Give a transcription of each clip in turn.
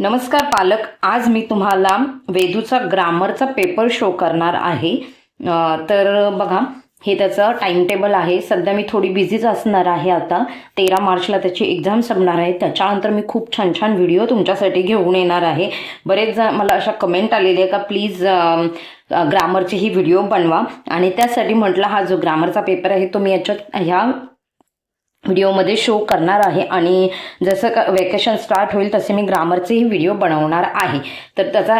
नमस्कार पालक आज मी तुम्हाला वेदूचा ग्रामरचा पेपर शो करणार आहे. तर बघा हे त्याचं टाइम टेबल आहे. सध्या मी थोडी बिझीच असणार आहे आता. तेरा मार्चला त्याची एक्झाम संपणार आहे. त्याच्यानंतर मी खूप छान छान व्हिडिओ तुमच्यासाठी घेऊन येणार आहे. बरेच जण मला अशा कमेंट आलेली आहे का प्लीज ग्रामरची ही व्हिडिओ बनवा. आणि त्यासाठी म्हटलं हा जो ग्रामरचा पेपर आहे तो मी याच्यात ह्या व्हिडिओमध्ये शो करणार आहे आणि जसं का वेकेशन स्टार्ट होईल तसे मी ग्रामरचेही व्हिडिओ बनवणार आहे. तर त्याचा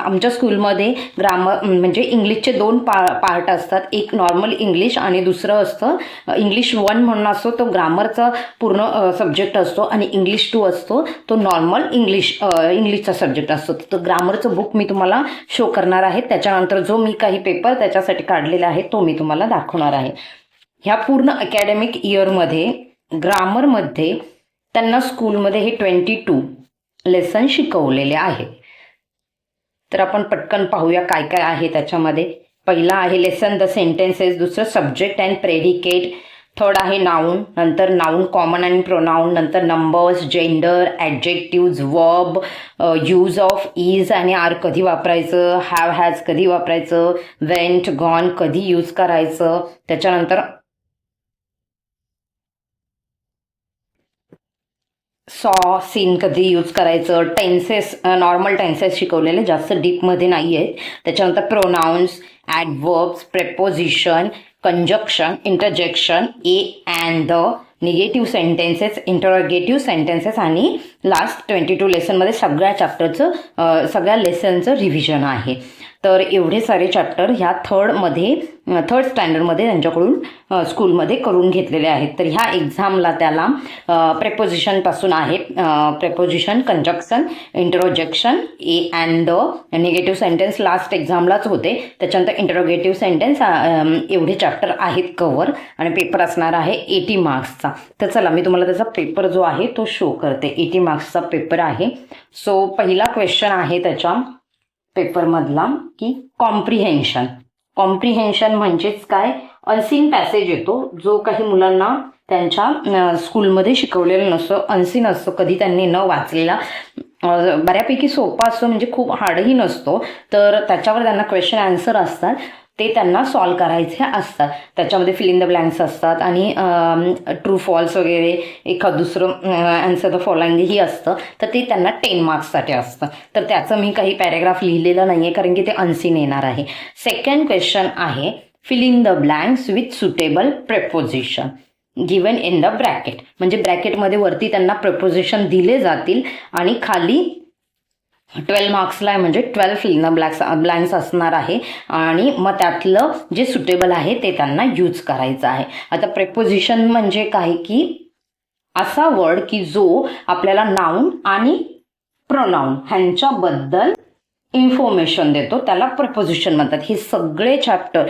आमच्या स्कूलमध्ये ग्रामर म्हणजे इंग्लिशचे दोन पा पार्ट असतात. एक नॉर्मल इंग्लिश आणि दुसरं असतं इंग्लिश वन म्हणून असतो तो ग्रामरचा पूर्ण सब्जेक्ट असतो आणि इंग्लिश टू असतो तो नॉर्मल इंग्लिश इंग्लिशचा सब्जेक्ट असतो. तर ग्रामरचं बुक मी तुम्हाला शो करणार आहे. त्याच्यानंतर जो मी काही पेपर त्याच्यासाठी काढलेला आहे तो मी तुम्हाला दाखवणार आहे. ह्या पूर्ण अकॅडमिक इयरमध्ये ग्रामरमध्ये त्यांना स्कूलमध्ये हे ट्वेंटी टू लेसन शिकवलेले आहे. तर आपण पटकन पाहूया काय काय आहे त्याच्यामध्ये. पहिला आहे लेसन द सेंटेन्सेस दुसरं सब्जेक्ट अँड प्रेडिकेट थर्ड आहे नाऊन नंतर नाऊन कॉमन uh, आणि प्रोनाऊन नंतर numbers gender adjectives verb use of is आणि आर कधी वापरायचं हॅव हॅज कधी वापरायचं वेंट गॉन कधी यूज करायचं त्याच्यानंतर सॉ सीन कधी यूज करायचं? टेन्सेस नॉर्मल टेन्सेस शिकवलेले जास्त डीपमध्ये नाही आहेत त्याच्यानंतर pronouns adverbs preposition conjunction interjection A and the negative sentences interrogative sentences आणि लास्ट ट्वेंटी टू लेसनमध्ये सगळ्या चॅप्टरचं सगळ्या लेसनचं रिव्हिजन आहे. तर एवढे सारे चॅप्टर ह्या थर्डमध्ये थर्ड स्टँडर्डमध्ये त्यांच्याकडून स्कूलमध्ये करून घेतलेले आहेत. तर ह्या एक्झामला त्याला प्रेपोजिशनपासून आहे. Preposition conjunction interjection a and the negative sentence last एक्झामलाच होते. त्याच्यानंतर इंटरोगेटिव्ह सेंटेन्स एवढे चॅप्टर आहेत कवर आणि पेपर असणार आहे एटी मार्क्सचा तर चला मी तुम्हाला त्याचा पेपर जो आहे तो शो करते. एटी मार्क्सचा पेपर आहे. सो पहिला क्वेश्चन आहे त्याच्या. पेपरमधला की कॉम्प्रिहेन्शन कॉम्प्रिहेन्शन म्हणजेच काय? अनसीन पॅसेज येतो. जो काही मुलांना त्यांच्या स्कूलमध्ये शिकवलेलं नसतं अनसीन असतो कधी त्यांनी न वाचलेला बऱ्यापैकी सोपा असतो म्हणजे खूप हार्डही नसतो. तर त्याच्यावर त्यांना क्वेश्चन आन्सर असतात. ते त्यांना सॉल्व करायचे असतात. त्याच्यामध्ये फिलिंग द ब्लँक्स असतात आणि ट्रू फॉल्स वगैरे एखाद दुसरं आन्सर द फॉलोइंग ही असतं. तर ते त्यांना टेन मार्क्ससाठी असतं. तर त्याचं मी काही पॅरेग्राफ लिहिलेलं नाही आहे कारण की ते अनसीन येणार आहे. सेकंड क्वेश्चन आहे filling the blanks with suitable preposition given in the bracket म्हणजे ब्रॅकेटमध्ये वरती त्यांना प्रपोजिशन दिले जातील आणि खाली ट्वेल्व मार्क्सला आहे म्हणजे ट्वेल्व फिल ब्लॅक्स ब्लँक्स असणार आहे. आणि मग त्यातलं जे सुटेबल आहे ते त्यांना यूज करायचं आहे. आता प्रेपोजिशन म्हणजे काय की असा वर्ड की जो आपल्याला नाऊन आणि प्रोनाऊन ह्यांच्याबद्दल इन्फॉर्मेशन देतो त्याला प्रपोजिशन म्हणतात. हे सगळे चॅप्टर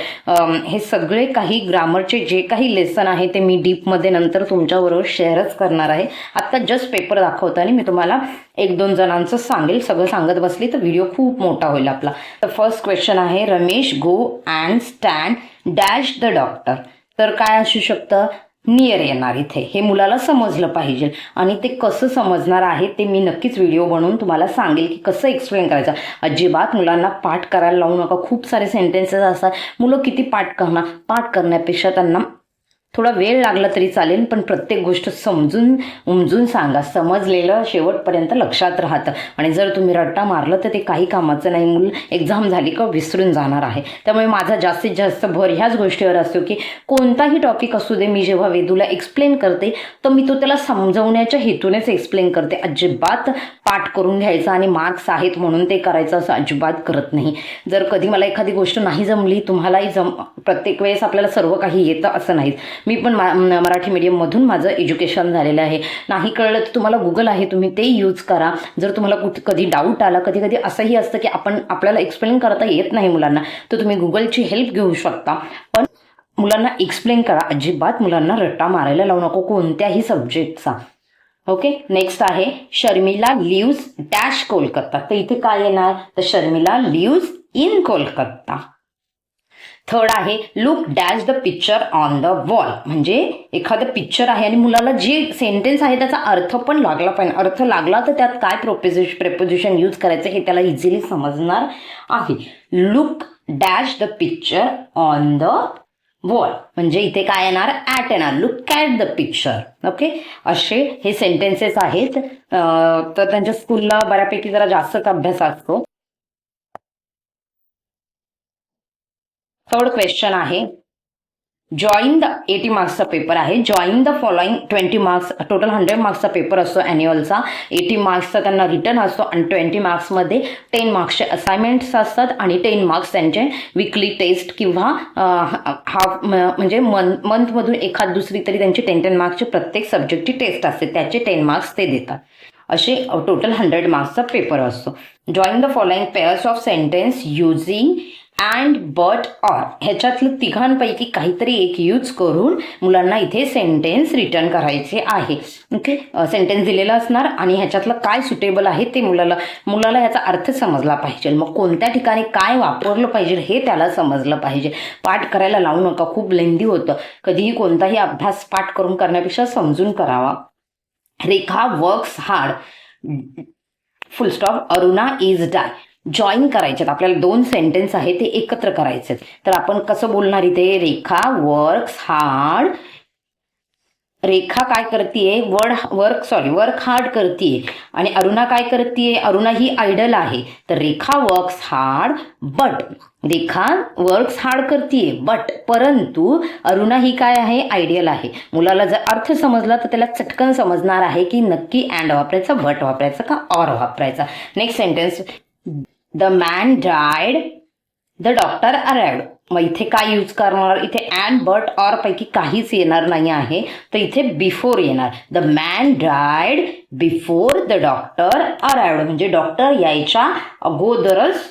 हे सगळे काही ग्रामरचे जे काही लेसन आहे ते मी डीपमध्ये नंतर तुमच्याबरोबर शेअरच करणार आहे. आत्ता जस्ट पेपर दाखवताना मी तुम्हाला एक दोन जणांचं सांगेल. सगळं सांगत बसली तर व्हिडिओ खूप मोठा होईल आपला. तर फर्स्ट क्वेश्चन आहे Ramesh go and stand dash the doctor तर काय असू शकतं? नियर येणार इथे. हे मुलाला समजलं पाहिजे. आणि ते कसं समजणार आहे ते मी नक्कीच व्हिडिओ बनवून तुम्हाला सांगेल की कसं एक्सप्लेन करायचं. अजिबात मुलांना पाठ करायला लावू नका. खूप सारे सेंटेन्सेस असतात. मुलं किती पाठ करणार? पाठ करण्यापेक्षा त्यांना थोडा वेळ लागला तरी चालेल पण प्रत्येक गोष्ट समजून उमजून सांगा. समजलेलं शेवटपर्यंत लक्षात राहतं. आणि जर तुम्ही रट्टा मारलं तर ते काही कामाचं नाही. मूल एक्झाम झाली का विसरून जाणार आहे. त्यामुळे माझा जास्तीत जास्त भर ह्याच गोष्टीवर असतो की कोणताही टॉपिक असू दे मी जेव्हा वेदूला एक्सप्लेन करते तर मी तो त्याला समजवण्याच्या हेतूनेच एक्सप्लेन करते. अजिबात पाठ करून घ्यायचा आणि मार्क्स आहेत म्हणून ते करायचं असं अजिबात करत नाही. जर कधी मला एखादी गोष्ट नाही जमली तुम्हालाही जम प्रत्येक वेळेस आपल्याला सर्व काही येतं असं नाही मी पण मा मराठी मीडियममधून माझं एज्युकेशन झालेलं आहे. नाही कळलं तर तुम्हाला गुगल आहे तुम्ही ते यूज करा. जर तुम्हाला कुठ कधी डाऊट आला कधी कधी असंही असतं की आपण आपल्याला एक्सप्लेन करता येत नाही मुलांना तर तुम्ही गुगलची हेल्प घेऊ शकता. पण मुलांना एक्सप्लेन करा. अजिबात मुलांना रट्टा मारायला लावू नको कोणत्याही सब्जेक्टचा ओके नेक्स्ट आहे शर्मिला लिव्ज डॅश कोलकाता. तर इथे काय येणार? तर Sharmila lives in Kolkata. Third आहे look dash the picture on the wall म्हणजे एखादं पिक्चर आहे आणि मुलाला जे सेंटेन्स आहे त्याचा अर्थ पण लागला पाहिजे. अर्थ लागला तर त्यात काय प्रोपोझिश प्रेपोजिशन यूज करायचं हे त्याला इझिली समजणार आहे. Look dash the picture on the wall म्हणजे इथे काय येणार? ॲट येणार. Look at the picture okay असे हे सेंटेन्सेस आहेत. तर त्यांच्या स्कूलला बऱ्यापैकी जरा जास्तच अभ्यास असतो. थर्ड क्वेश्चन आहे. जॉईन द एटी मार्क्सचा पेपर आहे. Join the following twenty marks total hundred मार्क्सचा paper असतो अॅन्युअलचा एटी मार्क्सचा त्यांना रिटर्न असतो आणि ट्वेंटी मार्क्समध्ये टेन मार्क्सचे असाइनमेंट्स असतात आणि टेन मार्क्स त्यांचे विकली टेस्ट किंवा हाफ म्हणजे मंथ मंथमधून एखाद दुसरी तरी त्यांची टेन टेन मार्क्सची प्रत्येक सब्जेक्टची टेस्ट असते. त्याचे टेन मार्क्स ते देतात. असे टोटल हंड्रेड मार्क्सचा पेपर असतो. Join the following pairs of sentence using and but or ह्याच्यातलं तिघांपैकी काहीतरी एक यूज करून मुलांना इथे सेंटेन्स रिटर्न करायचे आहे. ओके सेंटेन्स दिलेला असणार आणि ह्याच्यातलं काय सुटेबल आहे ते मुलाला मुलाला ह्याचा अर्थ समजला पाहिजे. मग कोणत्या ठिकाणी काय वापरलं पाहिजे हे त्याला समजलं पाहिजे. पाठ करायला लावू नका खूप लेंदी होतं. कधीही कोणताही अभ्यास पाठ करून करण्यापेक्षा समजून करावा. Rekha works hard full stop Aruna is idle join करायचे आपल्याला दोन सेंटेन्स आहे ते एकत्र करायचे तर आपण कसं बोलणार इथे? रेखा वर्क्स हार्ड रेखा काय करतीये? Word work sorry work hard करतीये. आणि अरुणा काय करतीये? अरुणा ही आयडल आहे. तर Rekha works hard but Rekha works hard करतीये बट परंतु अरुणा ही काय आहे? आयडियल आहे. मुलाला जर अर्थ समजला तर त्याला चटकन समजणार आहे की नक्की अँड वापरायचा बट वापरायचा का ऑर वापरायचा? Next sentence the man died the doctor arrived मग इथे काय यूज करणार? इथे अँड बट ऑर पैकी काहीच येणार नाही आहे. तर इथे बिफोर येणार. The man died before the doctor arrived म्हणजे डॉक्टर यायच्या अगोदरच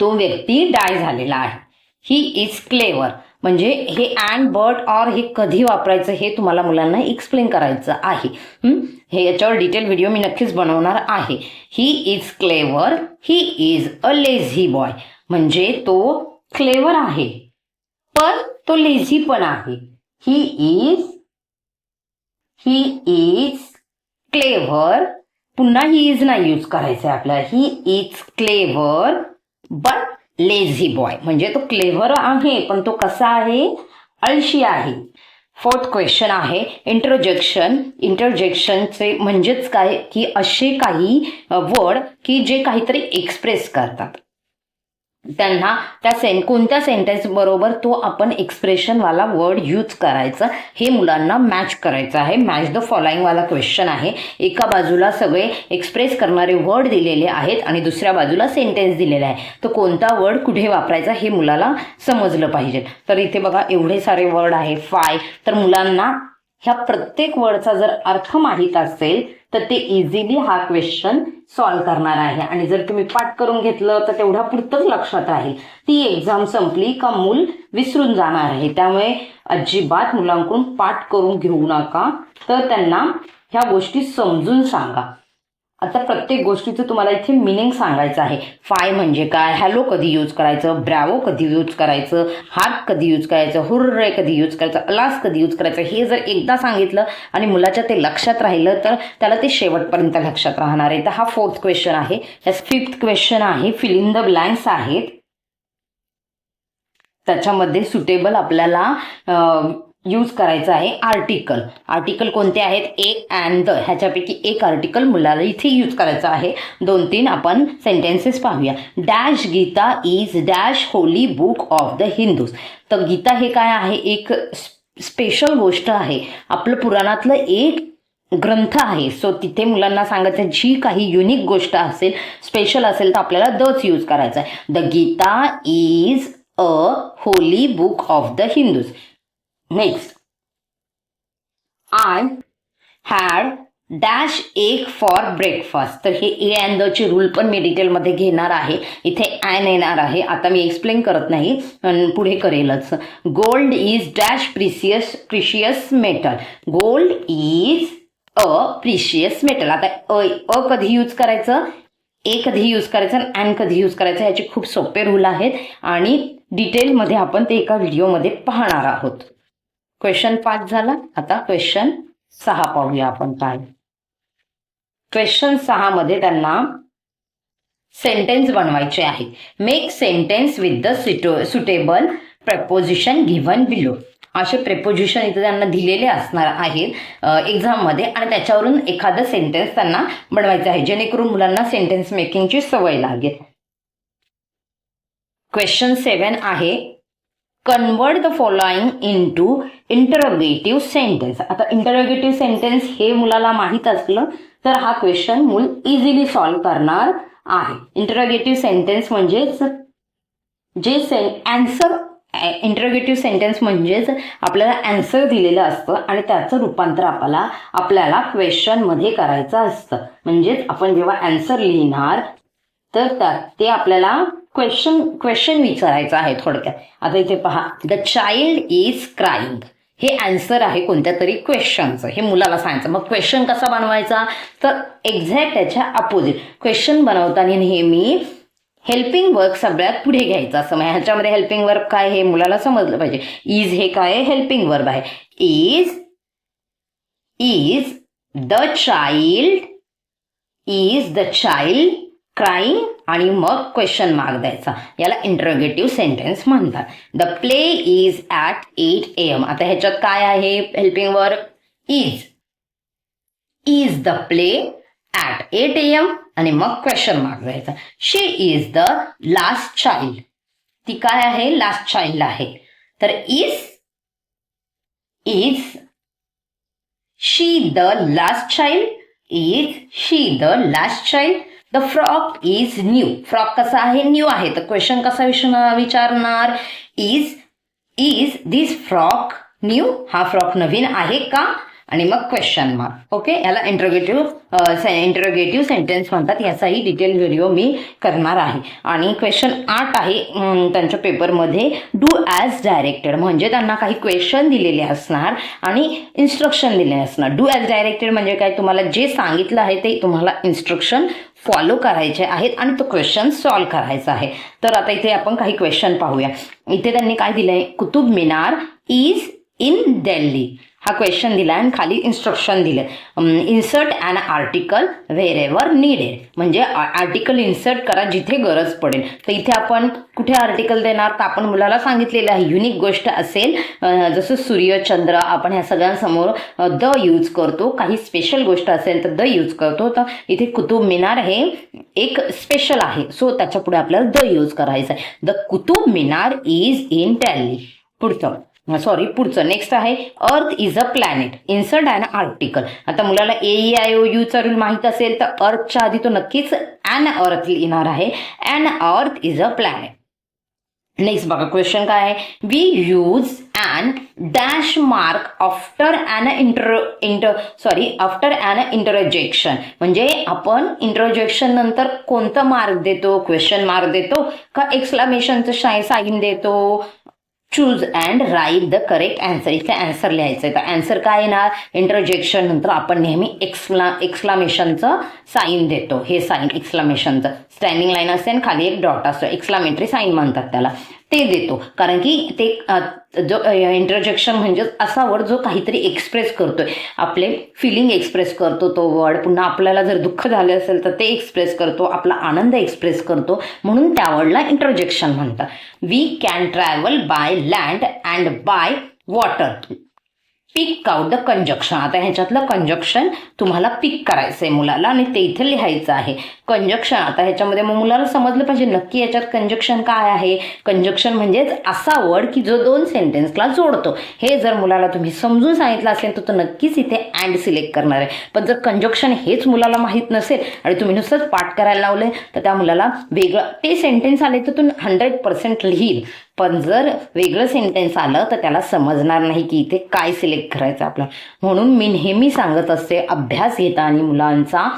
तो व्यक्ती डाय झालेला आहे. ही इज क्लेवर म्हणजे हे अँड बट ऑर हे कधी वापरायचं हे तुम्हाला मुलांना एक्सप्लेन करायचं आहे. हे? याच्यावर डिटेल व्हिडिओ मी नक्कीच बनवणार आहे. He is clever he is a lazy boy म्हणजे तो क्लेवर आहे. पण तो लेझी पण आहे. He is he is clever पुन्हा ही इज नाही यूज करायचं आहे आपल्याला. He is clever but lazy boy म्हणजे तो क्लेव्हर आहे पण तो कसा आहे? आळशी आहे. फोर्थ क्वेश्चन आहे. इंटरजेक्शन इंटरजेक्शनचे म्हणजेच काय? की असे काही वर्ड की जे काहीतरी एक्सप्रेस करतात. त्यांना त्या सेन कोणत्या सेंटेन्स बरोबर तो आपण एक्सप्रेशनवाला वर्ड यूज करायचा हे मुलांना मॅच करायचं आहे. मॅच द फॉलोइंगवाला क्वेश्चन आहे. एका बाजूला सगळे एक्सप्रेस करणारे वर्ड दिलेले आहेत आणि दुसऱ्या बाजूला सेंटेन्स दिलेला आहे. तर कोणता वर्ड कुठे वापरायचा हे मुलाला समजलं पाहिजे. तर इथे बघा एवढे सारे वर्ड आहे फाय तर मुलांना ह्या प्रत्येक वर्डचा जर अर्थ माहीत असेल तर ते इझिली हा क्वेश्चन सॉल्व्ह करणार आहे. आणि जर तुम्ही पाठ करून घेतलं तर तेवढ्या पुरतंच लक्षात राहील. ती एक्झाम संपली का मूल विसरून जाणार आहे. त्यामुळे अजिबात मुलांकडून पाठ करून घेऊ नका. तर त्यांना ह्या गोष्टी समजून सांगा. आता प्रत्येक गोष्टीचं तुम्हाला इथे मिनिंग सांगायचं आहे. फाय म्हणजे काय? हॅलो कधी यूज करायचं? ब्रॅवो कधी यूज करायचं? हार्ट कधी यूज करायचं? हुर्रे कधी यूज करायचं? अलास कधी यूज करायचं? हे जर एकदा सांगितलं आणि मुलाच्या ते लक्षात राहिलं तर त्याला ते शेवटपर्यंत लक्षात राहणार आहे. तर हा फोर्थ क्वेश्चन आहे. फिफ्थ क्वेश्चन आहे. फिल इन द ब्लँक्स आहेत. त्याच्यामध्ये सुटेबल आपल्याला यूज करायचं आहे आर्टिकल आर्टिकल कोणते आहेत? एक अँड द ह्याच्यापैकी एक आर्टिकल मुलाला इथे यूज करायचं आहे. दोन तीन आपण सेंटेन्सेस पाहूया. Dash Gita is dash holy book of the Hindus तर गीता हे काय आहे? एक स्पेशल गोष्ट आहे. आपलं पुराणातलं एक ग्रंथ आहे. सो तिथे मुलांना सांगायचं जी काही युनिक गोष्ट असेल स्पेशल असेल तर आपल्याला दच यूज करायचा आहे. The Gita is a holy book of the Hindus next I had dash egg for breakfast तर हे ए अँड द चे रूल पण मी डिटेलमध्ये घेणार आहे. इथे ॲन येणार आहे. आता मी एक्सप्लेन करत नाही पुढे करेलच. Gold is dash precious precious metal gold is a precious metal आता अ अ कधी यूज करायचं? ए कधी यूज करायचं आणि अँड कधी यूज करायचं याचे खूप सोपे रूल आहेत. आणि डिटेलमध्ये आपण ते एका व्हिडिओमध्ये पाहणार आहोत. क्वेश्चन पाच झाला. आता क्वेश्चन सहा पाहूया आपण काय. क्वेश्चन सहा मध्ये त्यांना सेंटेन्स बनवायचे आहे. Make sentence with the suitable preposition given below असे प्रेपोजिशन इथे त्यांना दिलेले असणार आहेत एक्झाममध्ये आणि त्याच्यावरून एखादं सेंटेन्स त्यांना बनवायचं आहे. जेणेकरून मुलांना सेंटेन्स मेकिंगची सवय लागेल. क्वेश्चन सेवन आहे. Convert the following into interrogative sentence आता इंटरोगेटिव्ह सेंटेन्स हे मुलाला माहीत असलं तर हा क्वेश्चन मूल इझिली सॉल्व्ह करणार आहे. इंटरोगेटिव्ह सेंटेन्स म्हणजेच जे से अँसर इंटरोगेटिव्ह सेंटेन्स म्हणजेच आपल्याला अँसर दिलेलं असतं आणि त्याचं रूपांतर आपल्याला आपल्याला क्वेश्चनमध्ये करायचं असतं. म्हणजेच आपण जेव्हा अँसर लिहिणार तर त्या ते आपल्याला क्वेश्चन क्वेश्चन विचारायचं आहे थोडक्यात. आता इथे पहा. द चाइल्ड इज क्राईंग हे आन्सर आहे कोणत्या तरी क्वेश्चनचं हे मुलाला सांगायचं. मग क्वेश्चन कसा बनवायचा? तर एक्झॅक्ट त्याच्या अपोजिट क्वेश्चन बनवताना नेहमी हेल्पिंग वर्क सगळ्यात पुढे घ्यायचं. असं म्हणजे ह्याच्यामध्ये हेल्पिंग वर्क काय हे मुलाला समजलं पाहिजे. इज हे काय? हेल्पिंग वर्ब आहे. Is is the child is the child crying आणि मग क्वेश्चन मार्क द्यायचा. याला इंटरोगेटिव्ह सेंटेन्स म्हणतात. The play is at eight A M आता ह्याच्यात काय आहे? Helping work is is the play at eight A M आणि मग क्वेश्चन मार्क द्यायचा. She is the last child ती काय आहे? लास्ट चाइल्ड आहे. तर is is she the last child is she the last child the frock is new frock कसा आहे? न्यू आहे. तर क्वेश्चन कसा विचार विचारणार? Is is this frock new हा फ्रॉक नवीन आहे का? आणि मग क्वेश्चन मार्क ओके याला इंटरोगेटिव्ह इंटरोगेटिव्ह सेंटेन्स म्हणतात. याचाही डिटेल व्हिडिओ मी करणार आहे. आणि क्वेश्चन आठ आहे त्यांच्या पेपरमध्ये डू ॲज डायरेक्टेड म्हणजे त्यांना काही क्वेश्चन दिलेले असणार आणि इन्स्ट्रक्शन दिले असणार. डू ॲज डायरेक्टेड म्हणजे काय? तुम्हाला जे सांगितलं आहे ते तुम्हाला इन्स्ट्रक्शन फॉलो करायचे आहेत आणि तो क्वेश्चन सॉल्व करायचा आहे. तर आता इथे आपण काही क्वेश्चन पाहूया. इथे त्यांनी काय दिलंय? कुतुब मिनार इज इन दिल्ली हा क्वेश्चन दिला आणि खाली इन्स्ट्रक्शन दिले insert an article wherever needed म्हणजे आर्टिकल इन्सर्ट करा जिथे गरज पडेल. तर इथे आपण कुठे आर्टिकल देणार? तर आपण मुलाला सांगितलेलं आहे युनिक गोष्ट असेल जसं सूर्य चंद्र आपण ह्या सगळ्यांसमोर द यूज करतो. काही स्पेशल गोष्ट असेल तर द यूज करतो. तर इथे कुतुब मिनार हे एक स्पेशल आहे. सो त्याच्या पुढे आपल्याला द यूज करायचं आहे the Qutub Minar is in Delhi पुढचं. सॉरी पुढचं. नेक्स्ट आहे earth is a planet insert an article आता मुलाला ए ई आय ओ यूचा रूल माहीत असेल तर अर्थच्या आधी तो नक्कीच अॅन अर्थ लिहिणार आहे. And earth is a planet next बघा क्वेश्चन काय आहे? We use and dash mark after an inter inter sorry after an interjection म्हणजे आपण इंटरजेक्शन नंतर कोणतं मार्क देतो? क्वेश्चन मार्क देतो? का एक्सक्लामेशनचं साईन देतो? Choose and write the correct answer इथे अँसर लिहायचं आहे. तर अँसर काय येणार इंटरजेक्शन नंतर आपण नेहमी एक्सला एक्सक्लामेशनचं साईन देतो. हे साईन एक्सक्लामेशनचं स्टँडिंग लाईन असते आणि खाली एक डॉट असतो. एक्सक्लामेटरी साईन म्हणतात त्याला. ते देतो. कारण की ते जो इंटरजेक्शन म्हणजे असा वर्ड जो काहीतरी एक्सप्रेस करतोय. आपले फिलिंग एक्सप्रेस करतो तो वर्ड पुन्हा आपल्याला जर दुःख झाले असेल तर ते एक्सप्रेस करतो. आपला आनंद एक्सप्रेस करतो. म्हणून त्या वर्डला इंटरजेक्शन म्हणतात. We can travel by land and by water pick out the conjunction आता ह्याच्यातलं कंजक्शन तुम्हाला पिक करायचं आहे मुलाला आणि ते इथे लिहायचं आहे. कंजक्शन आता ह्याच्यामध्ये मग मुलाला समजलं पाहिजे नक्की याच्यात कंजक्शन काय आहे? कंजक्शन म्हणजेच असा वर्ड की जो दोन सेंटेन्सला जोडतो. हे जर मुलाला तुम्ही समजून सांगितलं असेल तर तो नक्कीच इथे अँड सिलेक्ट करणार आहे. पण जर कंजक्शन हेच मुलाला माहीत नसेल आणि तुम्ही नुसतंच पाठ करायला लावले तर त्या मुलाला वेगळं ते सेंटेन्स आले तर तो हंड्रेड पर्सेंट लिहील. पण जर वेगळं सेंटेन्स आलं तर त्याला समजणार नाही की इथे काय सिलेक्ट करायचं आपलं म्हणून मी नेहमी सांगत असते अभ्यास घेता आणि मुलांचा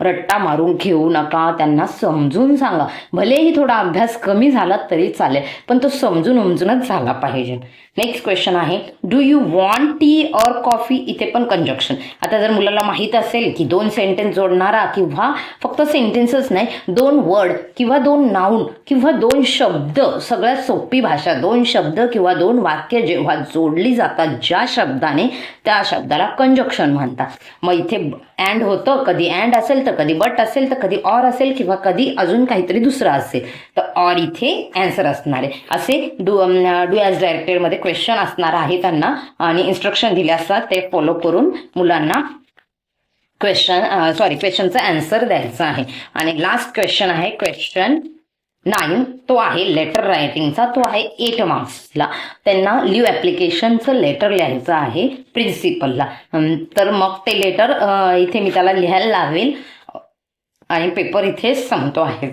रट्टा मारून घेऊ नका त्यांना समजून सांगा. भलेही थोडा अभ्यास कमी झाला तरी चालेल पण तो समजून उमजूनच झाला पाहिजे. नेक्स्ट क्वेश्चन आहे do you want tea or coffee इथे पण कंजक्शन आता जर मुलाला माहीत असेल की दोन सेंटेन्स जोडणारा किंवा फक्त सेंटेन्सच नाही दोन वर्ड किंवा दोन नाऊन किंवा दोन शब्द सगळ्यात सोपी भाषा दोन शब्द किंवा दोन वाक्य जेव्हा जोडली जातात ज्या शब्दाने त्या शब्दाला कंजक्शन म्हणतात. मग इथे अँड होतं कधी अँड असेल तर कधी बट असेल तर कधी ऑर असेल किंवा कधी अजून काहीतरी दुसरं असेल. तर ऑर इथे अँसर असणार आहे. असे डू डू ॲज डायरेक्टेडमध्ये क्वेश्चन असणार आहे त्यांना. आणि इन्स्ट्रक्शन दिले असतात ते फॉलो करून मुलांना क्वेश्चन सॉरी क्वेश्चनचा अँसर द्यायचा आहे. आणि लास्ट क्वेश्चन आहे क्वेश्चन नाईन तो आहे लेटर रायटिंगचा तो आहे एट मार्क्सला त्यांना लिव्ह ॲप्लिकेशनचं लेटर लिहायचं आहे प्रिन्सिपलला तर मग ते लेटर इथे मी त्याला लिहायला लावेल. आणि पेपर इथे संपतो आहे.